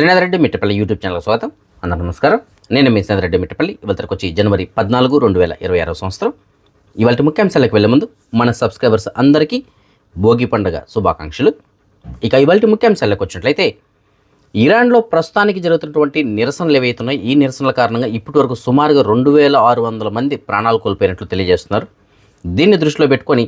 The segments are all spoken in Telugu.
శ్రీనాథ్ రెడ్డి మిట్టపల్లి యూట్యూబ్ ఛానల్ స్వాగతం. అందరూ నమస్కారం. నేను మీ శ్రీనాథ్ రెడ్డి మిట్టపల్లి ఇవాళకి వచ్చి జనవరి పద్నాలుగు రెండు వేల ఇరవై ఆరో సంవత్సరం. ఇవాళ ముఖ్యాంశాలకు వెళ్ళే ముందు మన సబ్స్క్రైబర్స్ అందరికీ భోగి పండుగ శుభాకాంక్షలు. ఇక ఇవాళ ముఖ్యాంశాలకు వచ్చినట్లయితే ఇరాన్లో ప్రస్తుతానికి జరుగుతున్నటువంటి నిరసనలు ఏవైతున్నాయి ఈ నిరసనల కారణంగా ఇప్పటి వరకు సుమారుగా రెండు వేల ఆరు వందల మంది ప్రాణాలు కోల్పోయినట్లు తెలియజేస్తున్నారు. దీన్ని దృష్టిలో పెట్టుకొని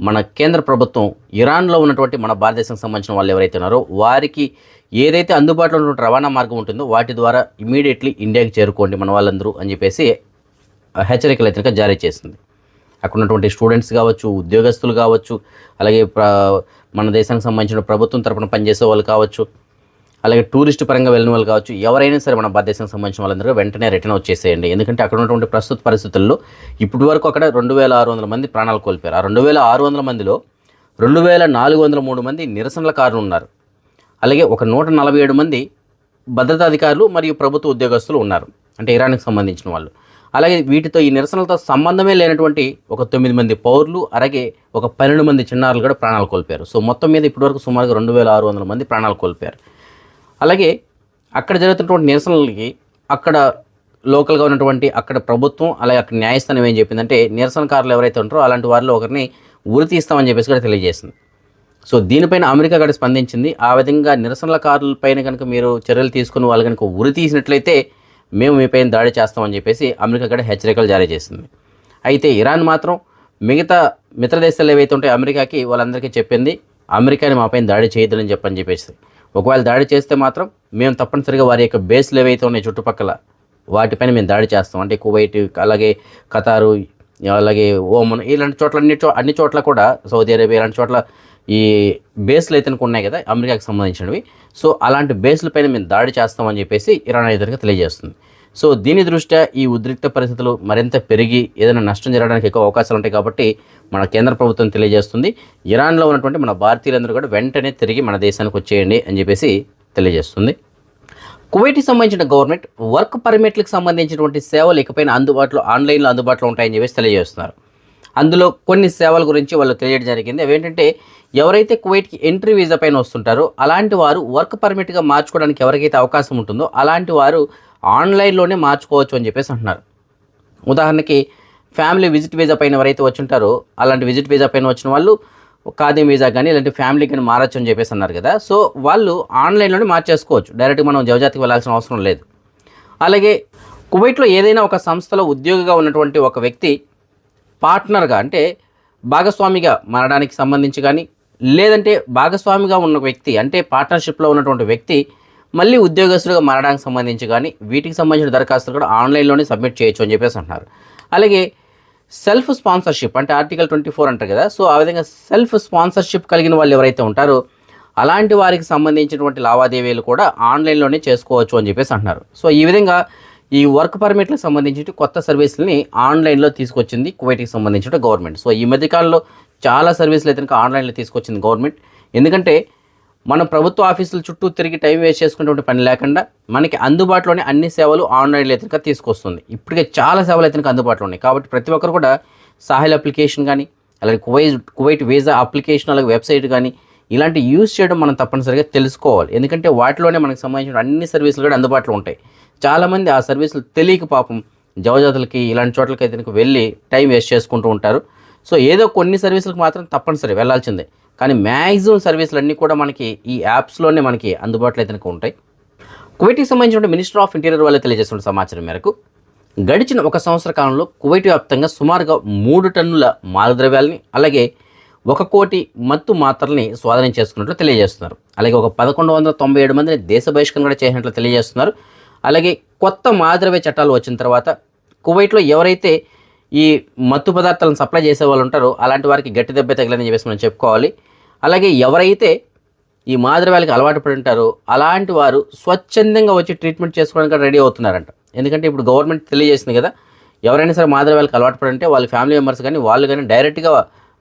మన కేంద్ర ప్రభుత్వం ఇరాన్లో ఉన్నటువంటి మన భారతదేశానికి సంబంధించిన వాళ్ళు ఎవరైతే ఉన్నారో వారికి ఏదైతే అందుబాటులో ఉన్నటువంటి రవాణా మార్గం ఉంటుందో వాటి ద్వారా ఇమీడియట్లీ ఇండియాకి చేరుకోండి మన వాళ్ళందరూ అని చెప్పేసి హెచ్చరికలు అయితే జారీ చేసింది. అక్కడ ఉన్నటువంటి స్టూడెంట్స్ కావచ్చు ఉద్యోగస్తులు కావచ్చు అలాగే మన దేశానికి సంబంధించిన ప్రభుత్వం తరపున పనిచేసే వాళ్ళు కావచ్చు అలాగే టూరిస్ట్ పరంగా వెళ్ళిన వాళ్ళు కావచ్చు ఎవరైనా సరే మన భారతదేశానికి సంబంధించిన వాళ్ళందరూ వెంటనే రిటర్న్ వచ్చేసేయండి ఎందుకంటే అక్కడ ఉన్నటువంటి ప్రస్తుత పరిస్థితుల్లో ఇప్పటి వరకు అక్కడ రెండు వేల ఆరు వందల మంది ప్రాణాలు కోల్పోయారు. ఆ రెండు వేల ఆరు వందల మందిలో రెండు వేల నాలుగు వందల మూడు మంది నిరసనల కారులు ఉన్నారు. అలాగే ఒక నూట నలభై ఏడు మంది భద్రతా అధికారులు మరియు ప్రభుత్వ ఉద్యోగస్తులు ఉన్నారు. అంటే ఇరాన్కి సంబంధించిన వాళ్ళు. అలాగే వీటితో ఈ నిరసనలతో సంబంధమే లేనటువంటి ఒక తొమ్మిది మంది పౌరులు అలాగే ఒక పన్నెండు మంది చిన్నారులు కూడా ప్రాణాలు కోల్పోయారు. సో మొత్తం మీద ఇప్పటివరకు సుమారుగా రెండు వేల ఆరు వందల మంది ప్రాణాలు కోల్పోయారు. అలాగే అక్కడ జరుగుతున్నటువంటి నిరసనలకి అక్కడ లోకల్గా ఉన్నటువంటి అక్కడ ప్రభుత్వం అలాగే అక్కడ న్యాయస్థానం ఏం చెప్పిందంటే నిరసనకారులు ఎవరైతే ఉంటారో అలాంటి వారిలో ఒకరిని ఉరి తీస్తామని చెప్పేసి కూడా తెలియజేసింది. సో దీనిపైన అమెరికా కూడా స్పందించింది. ఆ విధంగా నిరసనలకారులపైన కనుక మీరు చర్యలు తీసుకుని వాళ్ళు కనుక ఉరి తీసినట్లయితే మేము మీపైన దాడి చేస్తామని చెప్పేసి అమెరికా కూడా హెచ్చరికలు జారీ చేసింది. అయితే ఇరాన్ మాత్రం మిగతా మిత్ర దేశాలు ఏవైతే ఉంటాయో అమెరికాకి వాళ్ళందరికీ చెప్పింది అమెరికాని మాపైన దాడి చేయొద్దని చెప్పని చెప్పేసి. ఒకవేళ దాడి చేస్తే మాత్రం మేము తప్పనిసరిగా వారి యొక్క బేస్లు ఏవైతే ఉన్నాయి చుట్టుపక్కల వాటిపైన మేము దాడి చేస్తాం. అంటే కువైట్ అలాగే ఖతారు అలాగే ఓమన్ ఇలాంటి చోట్ల అన్ని చో అన్ని చోట్ల కూడా సౌదీ అరేబియా ఇలాంటి చోట్ల ఈ బేస్లు అయితే ఉన్నాయి కదా అమెరికాకి సంబంధించినవి. సో అలాంటి బేస్లపైన మేము దాడి చేస్తామని చెప్పేసి ఇరాన్ ఎదురుగా తెలియజేస్తుంది. సో దీని దృష్ట్యా ఈ ఉద్రిక్త పరిస్థితులు మరింత పెరిగి ఏదైనా నష్టం జరగడానికి ఎక్కువ అవకాశాలు ఉంటాయి కాబట్టి మన కేంద్ర ప్రభుత్వం తెలియజేస్తుంది. ఇరాన్లో ఉన్నటువంటి మన భారతీయులందరూ కూడా వెంటనే తిరిగి మన దేశానికి వచ్చేయండి అని చెప్పేసి తెలియజేస్తుంది. కువైట్కి సంబంధించిన గవర్నమెంట్ వర్క్ పర్మిట్లకు సంబంధించినటువంటి సేవలు ఇకపైన అందుబాటులో ఆన్లైన్లో అందుబాటులో ఉంటాయని చెప్పేసి తెలియజేస్తున్నారు. అందులో కొన్ని సేవల గురించి వాళ్ళు తెలియడం జరిగింది. అవేంటంటే ఎవరైతే కువైట్కి ఎంట్రీ వీసా పైన వస్తుంటారో అలాంటి వారు వర్క్ పర్మిట్గా మార్చుకోవడానికి ఎవరికైతే అవకాశం ఉంటుందో అలాంటి వారు ఆన్లైన్లోనే మార్చుకోవచ్చు అని చెప్పేసి అంటున్నారు. ఉదాహరణకి ఫ్యామిలీ విజిట్ వీజా పైన ఎవరైతే వచ్చుంటారో అలాంటి విజిట్ వీజా పైన వచ్చిన వాళ్ళు ఖాదీ వీజా కానీ ఇలాంటి ఫ్యామిలీ కానీ మారచ్చు అని చెప్పేసి అన్నారు కదా. సో వాళ్ళు ఆన్లైన్లోనే మార్చేసుకోవచ్చు. డైరెక్ట్గా మనం జవజాతికి వెళ్ళాల్సిన అవసరం లేదు. అలాగే కువైట్లో ఏదైనా ఒక సంస్థలో ఉద్యోగిగా ఉన్నటువంటి ఒక వ్యక్తి పార్ట్నర్గా అంటే భాగస్వామిగా మారడానికి సంబంధించి కానీ లేదంటే భాగస్వామిగా ఉన్న వ్యక్తి అంటే పార్ట్నర్షిప్లో ఉన్నటువంటి వ్యక్తి మళ్ళీ ఉద్యోగస్తులుగా మారడానికి సంబంధించి కానీ వీటికి సంబంధించిన దరఖాస్తులు కూడా ఆన్లైన్లోనే సబ్మిట్ చేయొచ్చు అని చెప్పేసి అంటున్నారు. అలాగే సెల్ఫ్ స్పాన్సర్షిప్ అంటే ఆర్టికల్ ట్వంటీ ఫోర్ అంటారు కదా సో ఆ విధంగా సెల్ఫ్ స్పాన్సర్షిప్ కలిగిన వాళ్ళు ఎవరైతే ఉంటారో అలాంటి వారికి సంబంధించినటువంటి లావాదేవీలు కూడా ఆన్లైన్లోనే చేసుకోవచ్చు అని చెప్పేసి అంటున్నారు. సో ఈ విధంగా ఈ వర్క్ పర్మిట్లకు సంబంధించి కొత్త సర్వీసులని ఆన్లైన్లో తీసుకొచ్చింది కువైట్కి సంబంధించిన గవర్నమెంట్. సో ఈ మధ్యకాలంలో చాలా సర్వీసులు అయితే ఆన్లైన్లో తీసుకొచ్చింది గవర్నమెంట్. ఎందుకంటే మనం ప్రభుత్వ ఆఫీసుల చుట్టూ తిరిగి టైం వేస్ట్ చేసుకునేటువంటి పని లేకుండా మనకి అందుబాటులోనే అన్ని సేవలు ఆన్లైన్లో అయితే తీసుకొస్తుంది. ఇప్పటికే చాలా సేవలు అయితే అందుబాటులో ఉన్నాయి. కాబట్టి ప్రతి ఒక్కరు కూడా సాహిల్ అప్లికేషన్ కానీ అలాగే కువైట్ కువైట్ వీసా అప్లికేషన్ అలాగే వెబ్సైట్ కానీ ఇలాంటి యూజ్ చేయడం మనం తప్పనిసరిగా తెలుసుకోవాలి. ఎందుకంటే వాటిలోనే మనకు సంబంధించిన అన్ని సర్వీసులు కూడా అందుబాటులో ఉంటాయి. చాలామంది ఆ సర్వీసులు తెలియక పాపం జవజాతులకి ఇలాంటి చోట్లకి అయితే వెళ్ళి టైం వేస్ట్ చేసుకుంటూ ఉంటారు. సో ఏదో కొన్ని సర్వీసులకు మాత్రం తప్పనిసరి వెళ్ళాల్సిందే. కానీ మ్యాక్సిమం సర్వీసులన్నీ కూడా మనకి ఈ యాప్స్లోనే మనకి అందుబాటులో అయితే ఉంటాయి. కువైట్కి సంబంధించిన మినిస్టర్ ఆఫ్ ఇంటీరియర్ వాళ్ళు తెలియజేస్తున్న సమాచారం మేరకు గడిచిన ఒక సంవత్సర కాలంలో కువైట్ వ్యాప్తంగా సుమారుగా మూడు టన్నుల మాదద్రవ్యాలని అలాగే ఒక కోటి మత్తు మాత్రల్ని స్వాధీనం చేసుకున్నట్లు తెలియజేస్తున్నారు. అలాగే ఒక పదకొండు వందల తొంభై ఏడు మందిని దేశ బహిష్కరణ కూడా చేసినట్లు తెలియజేస్తున్నారు. అలాగే కొత్త మాదద్రవ్య చట్టాలు వచ్చిన తర్వాత కువైట్లో ఎవరైతే ఈ మత్తు పదార్థాలను సప్లై చేసే వాళ్ళు ఉంటారో అలాంటి వారికి గట్టి దెబ్బ తగిలిందని చెప్పేసి మనం చెప్పుకోవాలి. అలాగే ఎవరైతే ఈ మాదద్రవ్యాలకు అలవాటు పడి ఉంటారో అలాంటి వారు స్వచ్ఛందంగా వచ్చి ట్రీట్మెంట్ చేసుకోవడానికి రెడీ అవుతున్నారంట. ఎందుకంటే ఇప్పుడు గవర్నమెంట్ తెలియజేసింది కదా ఎవరైనా సరే మాదద్రవ్యాలకు అలవాటు పడి ఉంటే వాళ్ళ ఫ్యామిలీ మెంబర్స్ కానీ వాళ్ళు కానీ డైరెక్ట్గా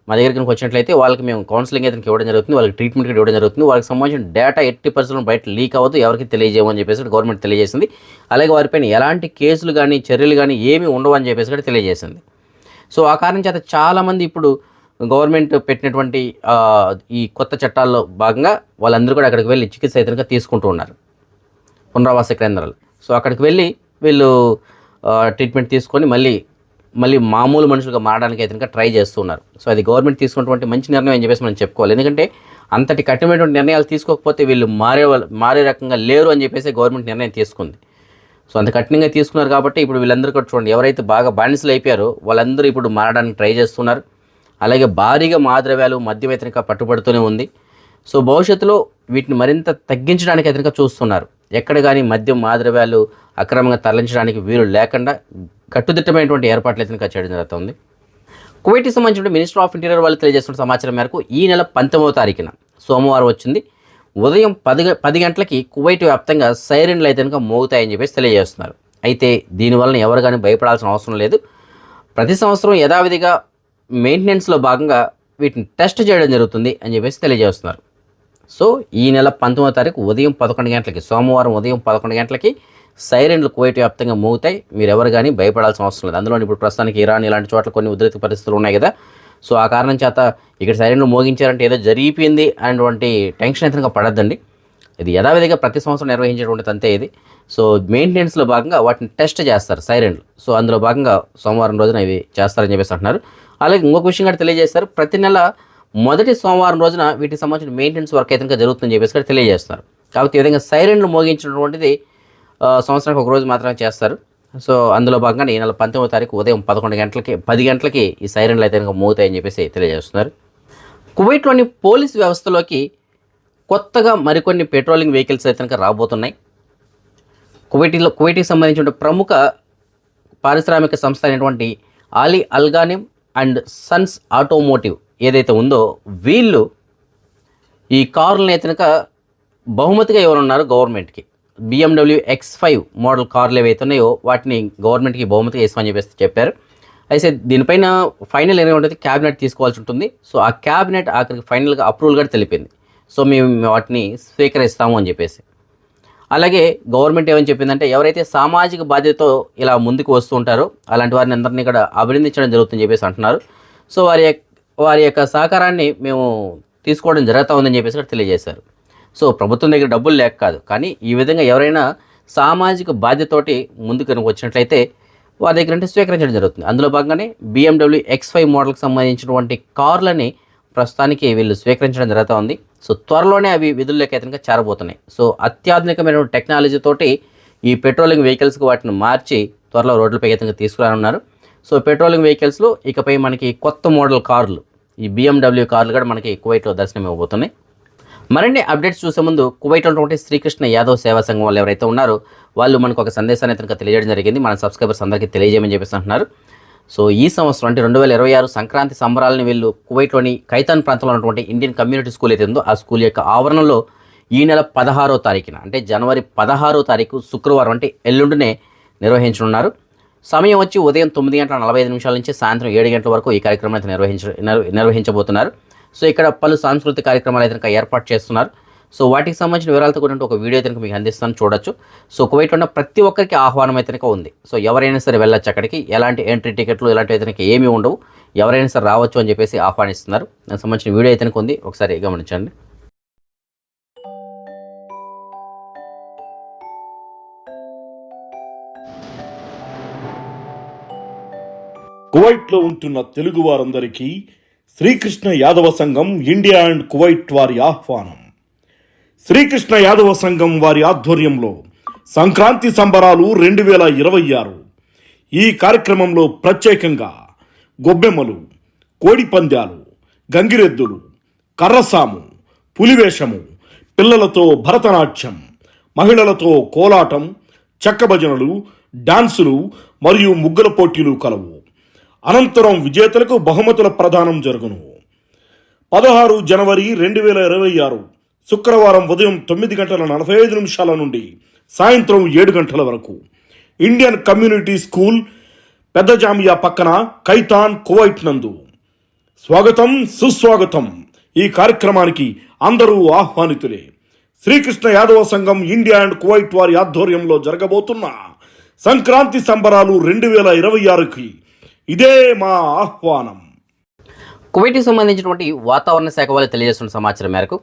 మా దగ్గరికి వచ్చినట్లయితే వాళ్ళకి మేము కౌన్సిలింగ్ అయితే ఇవ్వడం జరుగుతుంది వాళ్ళకి ట్రీట్మెంట్ ఇవ్వడం జరుగుతుంది. వాళ్ళకి సంబంధించిన డేటా ఎట్టి పర్సెంట్ బయట లీక్ అవ్వదు ఎవరికి తెలియజేయమని చెప్పేసి గవర్నమెంట్ తెలియజేసింది. అలాగే వారిపైన ఎలాంటి కేసులు కానీ చర్యలు కానీ ఏమీ ఉండవని చెప్పేసి కూడా తెలియజేసింది. సో ఆ కారణం చేత చాలామంది ఇప్పుడు గవర్నమెంట్ పెట్టినటువంటి ఈ కొత్త చట్టాల్లో భాగంగా వాళ్ళందరూ కూడా అక్కడికి వెళ్ళి చికిత్స అయితే తీసుకుంటూ ఉన్నారు. పునరావాస కేంద్రాలు. సో అక్కడికి వెళ్ళి వీళ్ళు ట్రీట్మెంట్ తీసుకొని మళ్ళీ మళ్ళీ మామూలు మనుషులుగా మారడానికి అయితే ట్రై చేస్తున్నారు సో అది గవర్నమెంట్ తీసుకున్నటువంటి మంచి నిర్ణయం అని చెప్పేసి మనం చెప్పుకోవాలి. ఎందుకంటే అంతటి కఠినమైనటువంటి నిర్ణయాలు తీసుకోకపోతే వీళ్ళు మారే మారే రకంగా లేరు అని చెప్పేసి గవర్నమెంట్ నిర్ణయం తీసుకుంది. సో అంత కఠినంగా తీసుకున్నారు కాబట్టి ఇప్పుడు వీళ్ళందరూ కూడా చూడండి ఎవరైతే బాగా బానిసలు అయిపోయారో వాళ్ళందరూ ఇప్పుడు మారడానికి ట్రై చేస్తున్నారు. అలాగే భారీగా మాద్రవ్యాలు మద్యం వ్యతిరేక పట్టుబడుతూనే ఉంది. సో భవిష్యత్తులో వీటిని మరింత తగ్గించడానికి వ్యతిరేక చూస్తున్నారు. ఎక్కడ కానీ మద్యం మాద్రవ్యాలు అక్రమంగా తరలించడానికి వీలు లేకుండా కట్టుదిట్టమైనటువంటి ఏర్పాట్లు అయితే చేయడం జరుగుతుంది. కువైట్కి సంబంధించిన మినిస్టర్ ఆఫ్ ఇంటీరియర్ వాళ్ళు తెలియజేస్తున్న సమాచారం మేరకు ఈ నెల పంతొమ్మిదవ తారీఖున సోమవారం వచ్చింది. ఉదయం పది పది గంటలకి కువైట్ వ్యాప్తంగా సైరన్లు అయితే కనుక మోగుతాయని చెప్పేసి తెలియజేస్తున్నారు. అయితే దీనివలన ఎవరు కానీ భయపడాల్సిన అవసరం లేదు. ప్రతి సంవత్సరం యథావిధిగా మెయింటెనెన్స్లో భాగంగా వీటిని టెస్ట్ చేయడం జరుగుతుంది అని చెప్పేసి తెలియజేస్తున్నారు. సో ఈ నెల పంతొమ్మిదో తారీఖు ఉదయం పదకొండు గంటలకి సోమవారం ఉదయం పదకొండు గంటలకి సైరన్లు కువైట్ వ్యాప్తంగా మోగుతాయి. మీరు ఎవరు కానీ భయపడాల్సిన అవసరం లేదు. అందులో ఇప్పుడు ప్రస్తుతానికి ఇరాన్ ఇలాంటి చోట్ల కొన్ని ఉద్రిక్త పరిస్థితులు ఉన్నాయి కదా. సో ఆ కారణం చేత ఇక్కడ సైరన్లు మోగించారంటే ఏదో జరిగిపోయింది అనేటువంటి టెన్షన్ అయితే పడద్దండి. ఇది యథావిధిగా ప్రతి సంవత్సరం నిర్వహించేటువంటి తంతే ఇది. సో మెయింటెనెన్స్లో భాగంగా వాటిని టెస్ట్ చేస్తారు సైరన్లు. సో అందులో భాగంగా సోమవారం రోజున ఇవి చేస్తారని చెప్పేసి అంటున్నారు. అలాగే ఇంకొక విషయం కూడా తెలియజేస్తారు. ప్రతి నెల మొదటి సోమవారం రోజున వీటికి సంబంధించిన మెయింటెనెన్స్ వర్క్ అయితే ఇంకా జరుగుతుందని చెప్పేసి కూడా తెలియజేస్తారు. కాబట్టి ఈ విధంగా సైరన్లు మోగించినటువంటిది సంవత్సరానికి ఒక రోజు మాత్రమే చేస్తారు. సో అందులో భాగంగా ఈ నెల పంతొమ్మిదో తారీఖు ఉదయం పదకొండు గంటలకి పది గంటలకి ఈ సైరన్లు అయితే కనుక మోగుతాయని చెప్పేసి తెలియజేస్తున్నారు. కువైట్లోని పోలీస్ వ్యవస్థలోకి కొత్తగా మరికొన్ని పెట్రోలింగ్ వెహికల్స్ అయితే కనుక రాబోతున్నాయి. కువైటీలో కువైటీకి సంబంధించిన ప్రముఖ పారిశ్రామిక సంస్థ అయినటువంటి Ali Alghanim and sons automotive ఏదైతే ఉందో వీళ్ళు ఈ కార్లని అయితే కనుక బహుమతిగా ఇవ్వనున్నారు గవర్నమెంట్కి. బిఎండబ్ల్యూ ఎక్స్ ఫైవ్ మోడల్ కార్లు ఏవైతే ఉన్నాయో వాటిని గవర్నమెంట్కి బహుమతిగా ఇస్తామని చెప్పేసి చెప్పారు. అయితే దీనిపైన ఫైనల్ ఏమైనా ఉంటుంది క్యాబినెట్ తీసుకోవాల్సి ఉంటుంది. సో ఆ క్యాబినెట్ ఆఖరికి ఫైనల్గా అప్రూవల్ కూడా తెలిపింది. సో మేము వాటిని స్వీకరిస్తాము అని చెప్పేసి. అలాగే గవర్నమెంట్ ఏమని చెప్పిందంటే ఎవరైతే సామాజిక బాధ్యతతో ఇలా ముందుకు వస్తూ ఉంటారో అలాంటి వారిని అందరినీ ఇక్కడ అభినందించడం జరుగుతుందని చెప్పేసి అంటున్నారు. సో వారి యొక్క వారి యొక్క సహకారాన్ని మేము తీసుకోవడం జరుగుతూ ఉందని చెప్పేసి కూడా తెలియజేశారు. సో ప్రభుత్వం దగ్గర డబ్బులు లేక కాదు కానీ ఈ విధంగా ఎవరైనా సామాజిక బాధ్యతతోటి ముందుకు కనుక వచ్చినట్లయితే వారి దగ్గర అంటే స్వీకరించడం జరుగుతుంది. అందులో భాగంగానే బీఎండబ్ల్యూ ఎక్స్ ఫైవ్ మోడల్కి సంబంధించినటువంటి కార్లని ప్రస్తుతానికి వీళ్ళు స్వీకరించడం జరుగుతూ ఉంది. సో త్వరలోనే అవి విధుల్లోకి అయితే చేరబోతున్నాయి. సో అత్యాధునికమైన టెక్నాలజీ తోటి ఈ పెట్రోలింగ్ వెహికల్స్కి వాటిని మార్చి త్వరలో రోడ్లపై అయితే తీసుకురానున్నారు. సో పెట్రోలింగ్ వెహికల్స్లో ఇకపై మనకి కొత్త మోడల్ కార్లు ఈ బిఎండబ్ల్యూ కార్లు కూడా మనకి కువైట్లో దర్శనం ఇవ్వబోతున్నాయి మరిన్ని అప్డేట్స్ చూసే ముందు కువైట్లో ఉన్నటువంటి శ్రీకృష్ణ యాదవ్ సేవా సంఘం వాళ్ళు ఎవరైతే ఉన్నారో వాళ్ళు మనకు ఒక సందేశాన్ని అయితే తెలియజేయడం జరిగింది. మన సబ్స్క్రైబర్స్ అందరికీ తెలియజేయమని చెప్పేసి అంటున్నారు. సో ఈ సంవత్సరం అంటే రెండు వేల ఇరవై ఆరు సంక్రాంతి సంబరాలను వీళ్ళు కువైట్లోని ఖైతాన్ ప్రాంతంలో ఉన్నటువంటి ఇండియన్ కమ్యూనిటీ స్కూల్ అయితే ఉందో ఆ స్కూల్ యొక్క ఆవరణలో ఈ నెల పదహారో తారీఖున అంటే జనవరి పదహారో తారీఖు శుక్రవారం అంటే ఎల్లుండినే నిర్వహించనున్నారు. సమయం వచ్చి ఉదయం తొమ్మిది గంటల నలభై ఐదు నిమిషాల నుంచి సాయంత్రం ఏడు గంటల వరకు ఈ కార్యక్రమం అయితే నిర్వహించ నిర్వహించబోతున్నారు. సో ఇక్కడ పలు సాంస్కృతిక కార్యక్రమాలు అయితే ఏర్పాటు చేస్తున్నారు. సో వాటికి సంబంధించిన వివరాలతో కూడిన ఒక వీడియో అయితే కనుక మీకు అందిస్తాను చూడొచ్చు. సో కువైట్లో ఉన్న ప్రతి ఒక్కరికి ఆహ్వానం అయితే ఉంది. సో ఎవరైనా సరే వెళ్ళొచ్చు అక్కడికి. ఎలాంటి ఎంట్రీ టికెట్లు ఇలాంటివి అయితే ఏమీ ఉండవు. ఎవరైనా సరే రావచ్చు అని చెప్పేసి ఆహ్వానిస్తున్నారు. దానికి సంబంధించిన వీడియో అయితే ఉంది. ఒకసారి గమనించండి. కువైట్లో ఉంటున్న తెలుగు వారందరికీ శ్రీకృష్ణ యాదవ సంఘం ఇండియా అండ్ కువైట్ వారి ఆహ్వానం. శ్రీకృష్ణ యాదవ సంఘం వారి ఆధ్వర్యంలో సంక్రాంతి సంబరాలు రెండు వేల ఇరవై ఆరు. ఈ కార్యక్రమంలో ప్రత్యేకంగా గొబ్బెమ్మలు కోడిపందాలు గంగిరెద్దులు కర్రసాము పులివేషము పిల్లలతో భరతనాట్యం మహిళలతో కోలాటం చెక్క భజనలు డాన్సులు మరియు ముగ్గుల పోటీలు కలవు. అనంతరం విజేతలకు బహుమతుల ప్రదానం జరుగును. పదహారు జనవరి రెండు వేల ఇరవై ఆరు. శుక్రవారం ఉదయం తొమ్మిది గంటల నలభై ఐదు నిమిషాల నుండి సాయంత్రం ఏడు గంటల వరకు. ఇండియన్ కమ్యూనిటీ స్కూల్ పెద్ద జామియా పక్కన కైతాన్ కువైట్ నందు. స్వాగతం సుస్వాగతం. ఈ కార్యక్రమానికి అందరూ ఆహ్వానితులే. శ్రీకృష్ణ యాదవ సంఘం ఇండియా అండ్ కువైట్ వారి ఆధ్వర్యంలో జరగబోతున్న సంక్రాంతి సంబరాలు రెండు వేల ఇరవై ఆరుకి ఇదే మా ఆహ్వానం. కువైట్కి సంబంధించినటువంటి వాతావరణ శాఖ వాళ్ళు తెలియజేస్తున్న సమాచారం మేరకు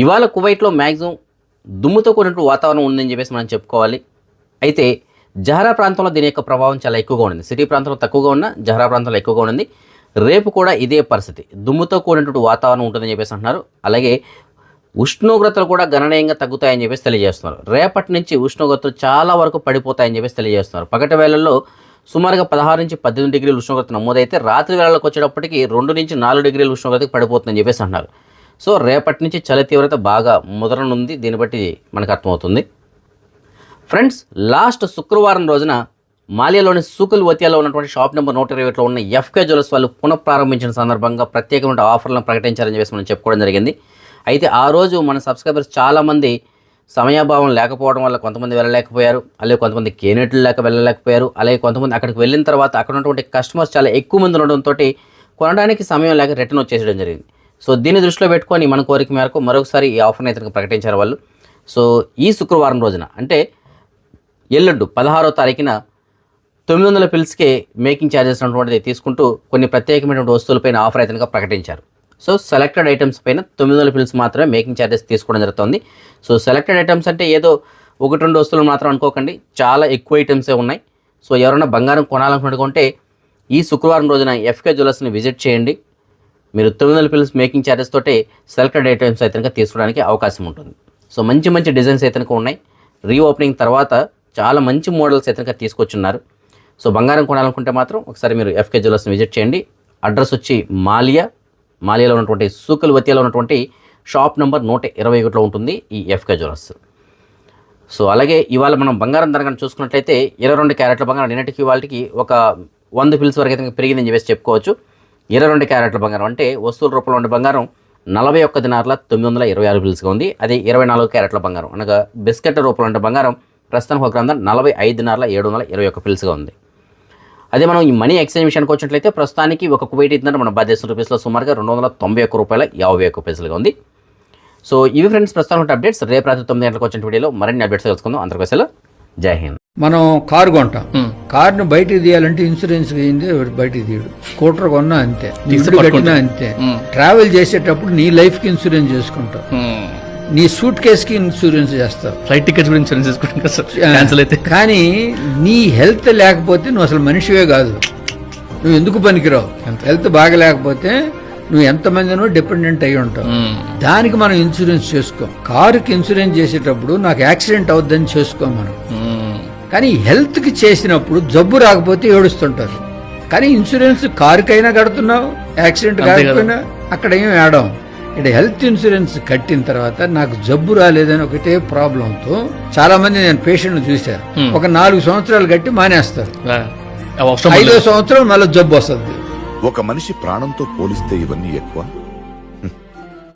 ఇవాళ కువైట్లో మ్యాక్సిమం దుమ్ముతో కూడినటువంటి వాతావరణం ఉందని చెప్పేసి మనం చెప్పుకోవాలి. అయితే జహరా ప్రాంతంలో దీని యొక్క ప్రభావం చాలా ఎక్కువగా ఉంది సిటీ ప్రాంతంలో తక్కువగా ఉన్న జహరా ప్రాంతంలో ఎక్కువగా ఉంది రేపు కూడా ఇదే పరిస్థితి. దుమ్ముతో కూడినటువంటి వాతావరణం ఉంటుందని చెప్పేసి అంటున్నారు. అలాగే ఉష్ణోగ్రతలు కూడా గణనీయంగా తగ్గుతాయని చెప్పేసి తెలియజేస్తున్నారు. రేపటి నుంచి ఉష్ణోగ్రతలు చాలా వరకు పడిపోతాయని చెప్పేసి తెలియజేస్తున్నారు. పగటి వేళల్లో సుమారుగా పదహారు నుంచి పద్దెనిమిది డిగ్రీల ఉష్ణోగ్రత నమోదైతే రాత్రి వేళలకు వచ్చేటప్పటికి రెండు నుంచి నాలుగు డిగ్రీల ఉష్ణోగ్రతకి పడిపోతుందని చెప్పేసి అంటున్నారు. సో రేపటి నుంచి చలి తీవ్రత బాగా ముదరనుంది. దీన్ని బట్టి మనకు అర్థమవుతుంది. ఫ్రెండ్స్ లాస్ట్ శుక్రవారం రోజున మాలియాలోని సూకుల్ వతియాలో ఉన్నటువంటి షాప్ నెంబర్ నూట ఇరవై ఒకటిలో ఉన్న ఎఫ్కే జ్యువెల్స్ వాళ్ళు పునఃప్రారంభించిన సందర్భంగా ప్రత్యేకమైన ఆఫర్లను ప్రకటించారని చెప్పేసి మనం చెప్పుకోవడం జరిగింది. అయితే ఆ రోజు మన సబ్స్క్రైబర్స్ చాలామంది సమయాభావం లేకపోవడం వల్ల కొంతమంది వెళ్ళలేకపోయారు. అలాగే కొంతమంది కేనెట్లు లేక వెళ్ళలేకపోయారు. అలాగే కొంతమంది అక్కడికి వెళ్ళిన తర్వాత అక్కడ ఉన్నటువంటి కస్టమర్స్ చాలా ఎక్కువ మంది ఉండడంతో కొనడానికి సమయం లేక రిటర్న్ వచ్చేయడం జరిగింది. సో దీన్ని దృష్టిలో పెట్టుకొని మన కోరిక మేరకు మరొకసారి ఈ ఆఫర్ని అయితే ప్రకటించారు వాళ్ళు. సో ఈ శుక్రవారం రోజున అంటే ఎల్లుండు పదహారో తారీఖున తొమ్మిది వందల పిల్స్కే మేకింగ్ ఛార్జెస్ అటువంటిది తీసుకుంటూ కొన్ని ప్రత్యేకమైనటువంటి వస్తువులపైన ఆఫర్ అయితే ప్రకటించారు. సో సెలెక్టెడ్ ఐటమ్స్ పైన తొమ్మిది వందల పిల్స్ మాత్రమే మేకింగ్ ఛార్జెస్ తీసుకోవడం జరుగుతుంది. సో సెలెక్టెడ్ ఐటమ్స్ అంటే ఏదో ఒకటి రెండు వస్తువులు మాత్రం అనుకోకండి చాలా ఎక్కువ ఐటమ్సే ఉన్నాయి. సో ఎవరైనా బంగారం కొనాలనుకుంటే ఈ శుక్రవారం రోజున ఎఫ్కే జ్యువెలర్స్ని విజిట్ చేయండి. మీరు తొమ్మిది వందల పిల్స్ మేకింగ్ ఛార్జెస్ తోటే సెలెక్టెడ్ ఐటమ్స్ అయితే కనుక తీసుకోవడానికి అవకాశం ఉంటుంది. సో మంచి మంచి డిజైన్స్ అయితే కనుక ఉన్నాయి. రీఓపెనింగ్ తర్వాత చాలా మంచి మోడల్స్ అయితే కనుక తీసుకొచ్చున్నారు. సో బంగారం కొనాలనుకుంటే మాత్రం ఒకసారి మీరు ఎఫ్కే జ్యువెలర్స్ని విజిట్ చేయండి. అడ్రస్ వచ్చి మాలియా. మాలియాలో ఉన్నటువంటి సూకల్ వతియాలో ఉన్నటువంటి షాప్ నెంబర్ నూట ఇరవై ఒకటిలో ఉంటుంది ఈ ఎఫ్కే జ్యువెలర్స్ సో అలాగే ఇవాళ మనం బంగారం ధర కనుక చూసుకున్నట్లయితే ఇరవై రెండు క్యారెట్ల బంగారం నిన్నటికి వాళ్ళకి ఒక వంద పిల్స్ వరకు అయితే పెరిగిందని చెప్పేసి చెప్పుకోవచ్చు. ఇరవై రెండు క్యారెట్ల బంగారం అంటే వస్తువుల రూపంలో ఉండే బంగారం నలభై ఒక్క దినార్ల తొమ్మిది వందల ఇరవై ఆరు బిల్స్గా ఉంది. అది ఇరవై నాలుగు క్యారెట్ల బంగారం. అనగా బిస్కెట్ రూపంలో ఉండే బంగారం ప్రస్తుతం ఒక గ్రంథం నలభై ఐదు దినార్ల ఏడు వందల ఇరవై ఒక్క పిల్స్గా ఉంది. అదే మనం ఈ మనీ ఎక్స్చేంజ్ విషయానికి వచ్చినట్లయితే ప్రస్తుతానికి ఒక కువైట్ ఇద్దరు మన భారతదేశం రూపీస్లో సుమారుగా రెండు వందల తొంభై ఒక్క రూపాయల యాభై ఒక్క పైసలుగా ఉంది. సో ఇవి ఫ్రెండ్స్ ప్రస్తుతం అప్డేట్స్. రేపు రాత్రి తొమ్మిది గంటలకు వచ్చిన వీడియోలో మరిన్ని అప్డేట్స్ తెలుసుకుందాం. అందరికీ జై హింద్. మనం కారు కొంటాం. కారును బయటికి తీయాలంటే ఇన్సూరెన్స్ అయింది బయటికి తీయడు. స్కూటర్ కొన్నా అంతే ఇల్లు కట్టినా అంతే. ట్రావెల్ చేసేటప్పుడు నీ లైఫ్కి ఇన్సూరెన్స్ చేసుకుంటావు నీ సూట్ కేస్కి ఇన్సూరెన్స్ చేస్తావు ఫ్లైట్ టికెట్స్ గురించి ఇన్సూరెన్స్ క్యాన్సిల్ అయితే. కానీ నీ హెల్త్ లేకపోతే నువ్వు అసలు మనిషివే కాదు. నువ్వు ఎందుకు పనికిరావు? హెల్త్ బాగా లేకపోతే నువ్వు ఎంతమందినో డిపెండెంట్ అయి ఉంటావు. దానికి మనం ఇన్సూరెన్స్ చేసుకోం. కారుకి ఇన్సూరెన్స్ చేసేటప్పుడు నాకు యాక్సిడెంట్ అవుద్దని చేసుకోం మనం. కానీ హెల్త్కి చేసినప్పుడు జబ్బు రాకపోతే ఏడుస్తుంటారు. కానీ ఇన్సూరెన్స్ కారుకైనా కడుతున్నావు యాక్సిడెంట్ కాకపోయినా అక్కడ ఏం ఆడం ఇక్కడ హెల్త్ ఇన్సూరెన్స్ కట్టిన తర్వాత నాకు జబ్బు రాలేదని ఒకటే ప్రాబ్లంతో చాలా మంది నేను పేషెంట్ చూశాను ఒక నాలుగు సంవత్సరాలు కట్టి మానేస్తారు. ఐదో సంవత్సరం మళ్ళీ జబ్బు వస్తుంది. ఒక మనిషి ప్రాణంతో పోలిస్తే ఇవన్నీ ఎక్కువ?